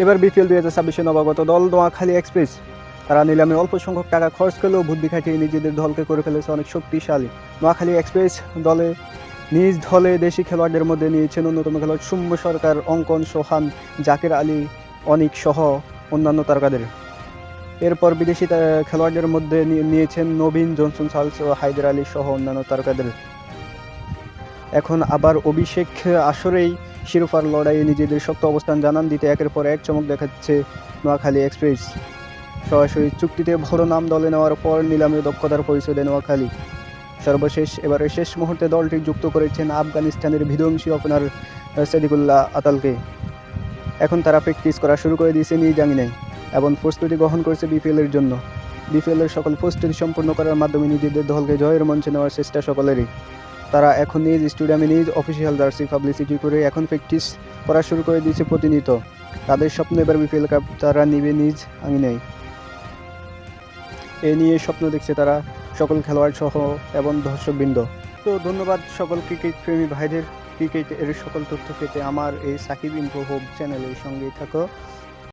এবার বিপিএল দুই হাজার ছাব্বিশে নবাগত দল নোয়াখালী এক্সপ্রেস। তারা নিলামে অল্প সংখ্যক টাকা খরচ করলেও বুদ্ধি খাটিয়ে নিজেদের দলকে করে ফেলেছে অনেক শক্তিশালী। নোয়াখালী এক্সপ্রেস দলে, নিজ দলে দেশি খেলোয়াড়দের মধ্যে নিয়েছেন অন্যতম খেলোয়াড় সৌম্য সরকার অঙ্কন সোহান, জাকের আলী, অনিক সহ অন্যান্য তারকাদের। এরপর বিদেশি খেলোয়াড়দের মধ্যে নিয়ে- নিয়েছেন নবীন, জনসন সালস ও হায়দার আলী সহ অন্যান্য তারকাদের। এখন আবার অভিষেক আসরেই শিরোপার লড়াইয়ে নিজেদের শক্ত অবস্থান জানান দিতে একের পর এক চমক দেখাচ্ছে নোয়াখালী এক্সপ্রেস। সরাসরি চুক্তিতে ভরো নাম দলে নেওয়ার পর নিলামে দক্ষতার পরিচয় দেয় নোয়াখালী। সর্বশেষ এবারে শেষ মুহূর্তে দলটি যুক্ত করেছেন আফগানিস্তানের বিধ্বংসী ওপেনার সেদিকুল্লাহ আতালকে। এখন তারা প্র্যাকটিস করা শুরু করে দিয়েছে নিজ জাঙ্গিনায় এবং প্রস্তুতি গ্রহণ করেছে বিপিএলের জন্য। বিপিএলের সকল প্রস্তুতি সম্পূর্ণ করার মাধ্যমে নিজেদের দলকে জয়ের মঞ্চে নেওয়ার চেষ্টা সকলেরই। তারা এখন নিজ স্টেডিয়ামে নিজ অফিসিয়াল জার্সি পাবলিসিটি করে এখন প্র্যাকটিস করা শুরু করে দিয়েছে প্রতিনিয়ত। তাদের স্বপ্ন এবার বিপিএল কাপ তারা নিবে নিজ আঙিনায়। এ নিয়ে স্বপ্ন দেখছে তারা সকল খেলোয়াড় সহ এবং দর্শকবৃন্দ। তো ধন্যবাদ সকল ক্রিকেট প্রেমী ভাইদের। ক্রিকেট এর সকল তথ্য পেতে আমার এই সাকিব ইনফো হোপ চ্যানেলের সঙ্গেই থাকো।